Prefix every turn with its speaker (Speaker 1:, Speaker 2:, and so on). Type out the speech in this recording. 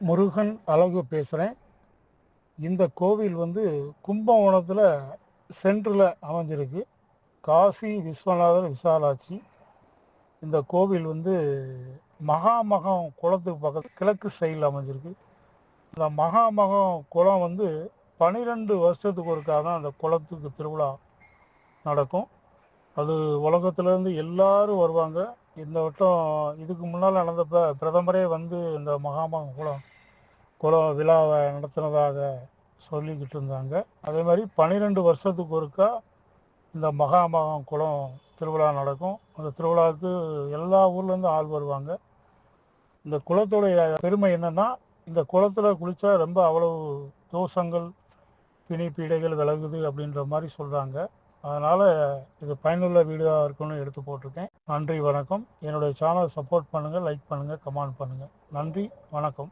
Speaker 1: முருகன் அழகு பேசுகிறேன் இந்த கோவில் வந்து கும்பகோணத்தில் சென்டரில் அமைஞ்சிருக்கு. காசி விஸ்வநாதர் விசாலாட்சி. இந்த கோவில் வந்து மகாமகம் குளத்துக்கு பக்கத்து கிழக்கு சைடில் அமைஞ்சிருக்கு. இந்த மகாமகம் குளம் வந்து பனிரெண்டு வருஷத்துக்கு ஒருக்கா தான் அந்த குளத்துக்கு திருவிழா நடக்கும். அது உலகத்துலேருந்து எல்லாரும் வருவாங்க. இந்த வட்டம் இதுக்கு முன்னால் நடந்தப்ப பிரதமரே வந்து இந்த மகாமகம் குளம் குளம் விழாவை நடத்தினதாக சொல்லிக்கிட்டு இருந்தாங்க. அதே மாதிரி பன்னிரெண்டு வருஷத்துக்கு ஒருக்கா இந்த மகாமகம் குளம் திருவிழா நடக்கும். அந்த திருவிழாவுக்கு எல்லா ஊர்லேருந்து ஆள் வருவாங்க. இந்த குளத்துடைய பெருமை என்னென்னா இந்த குளத்தில் குளித்தா ரொம்ப அவ்வளவு தோஷங்கள் பிணி பீடைகள் விலகுது அப்படின்ற மாதிரி சொல்கிறாங்க அதனால் இது பயனுள்ள வீடியோவாக இருக்குன்னு எடுத்து போட்டிருக்கேன். நன்றி வணக்கம். என்னுடைய சேனலை சப்போர்ட் பண்ணுங்கள் லைக் பண்ணுங்கள் கமெண்ட் பண்ணுங்கள் நன்றி வணக்கம்.